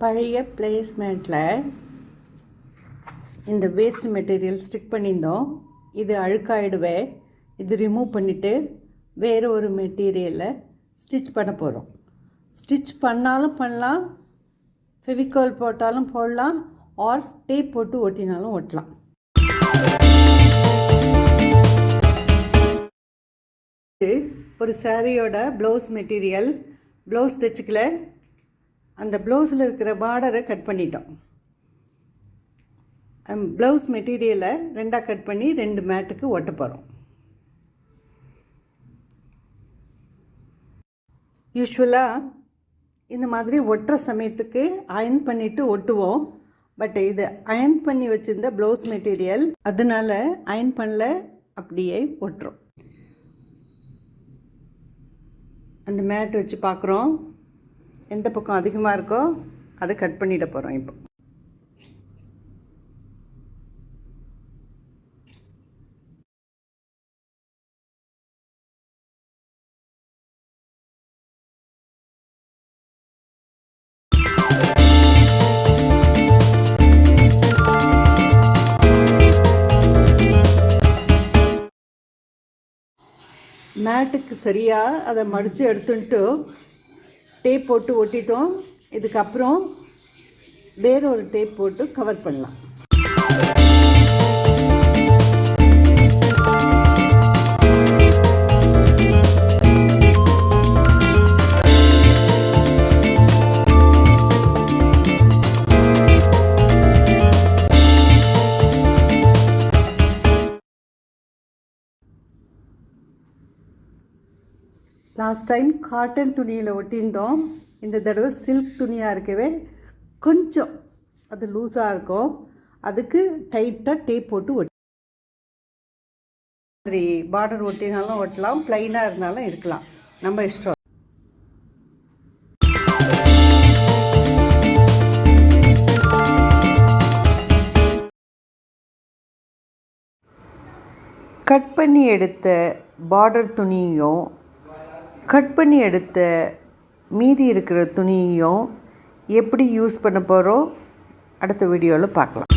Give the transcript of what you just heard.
பழைய பிளேஸ்மெண்ட்டில் இந்த waste material stick பண்ணியிருந்தோம். இது அழுக்காயிடுவே. இது ரிமூவ் பண்ணிவிட்டு வேறு ஒரு மெட்டீரியலை ஸ்டிச் பண்ண போகிறோம் ஸ்டிச் பண்ணாலும் பண்ணலாம் ஃபெவிகால் போட்டாலும் போடலாம் ஆர் டேப் போட்டு ஒட்டினாலும் ஒட்டலாம். இது ஒரு சாரியோட ப்ளவுஸ் மெட்டீரியல் ப்ளவுஸ் தைச்சிக்கல. அந்த ப்ளவுஸில் இருக்கிற பார்டரை கட் பண்ணிட்டோம். ப்ளவுஸ் மெட்டீரியலை ரெண்டாக கட் பண்ணி ரெண்டு மேட்டுக்கு ஒட்ட போகிறோம் யூஸ்வலாக இந்த மாதிரி ஒட்டுற சமயத்துக்கு அயன் பண்ணிவிட்டு ஒட்டுவோம். பட் இது அயன் பண்ணி வச்சுருந்த ப்ளவுஸ் மெட்டீரியல் அதனால அயன் பண்ணல அப்படியே ஒட்டுறோம். அந்த மேட் வச்சு பார்க்குறோம் எந்த பக்கம் அதிகமாக இருக்கோ அதை கட் பண்ணிட போகிறோம் இப்போ. மேட்டுக்கு சரியாக அதை மடித்து எடுத்துன்ட்டு டேப் போட்டு ஒட்டிட்டோம். இதுக்கப்புறம் வேற ஒரு டேப் போட்டு கவர் பண்ணலாம். லாஸ்ட் டைம் காட்டன் துணியில் ஒட்டியிருந்தோம். இந்த தடவை சில்க் துணியாக இருக்கவே கொஞ்சம் அது லூஸாக இருக்கும். அதுக்கு டைட்டாக டேப் போட்டு ஒட்டி மாதிரி பார்டர் ஒட்டினாலும் ஒட்டலாம் ப்ளைனாக இருந்தாலும் இருக்கலாம். நம்ம இஷ்டம். கட் பண்ணி எடுத்த பார்டர் துணியும் கட் பண்ணி எடுத்த மீதி இருக்கிற துணியையும் எப்படி யூஸ் பண்ண போகிறோம் அடுத்த வீடியோவில் பார்க்கலாம்.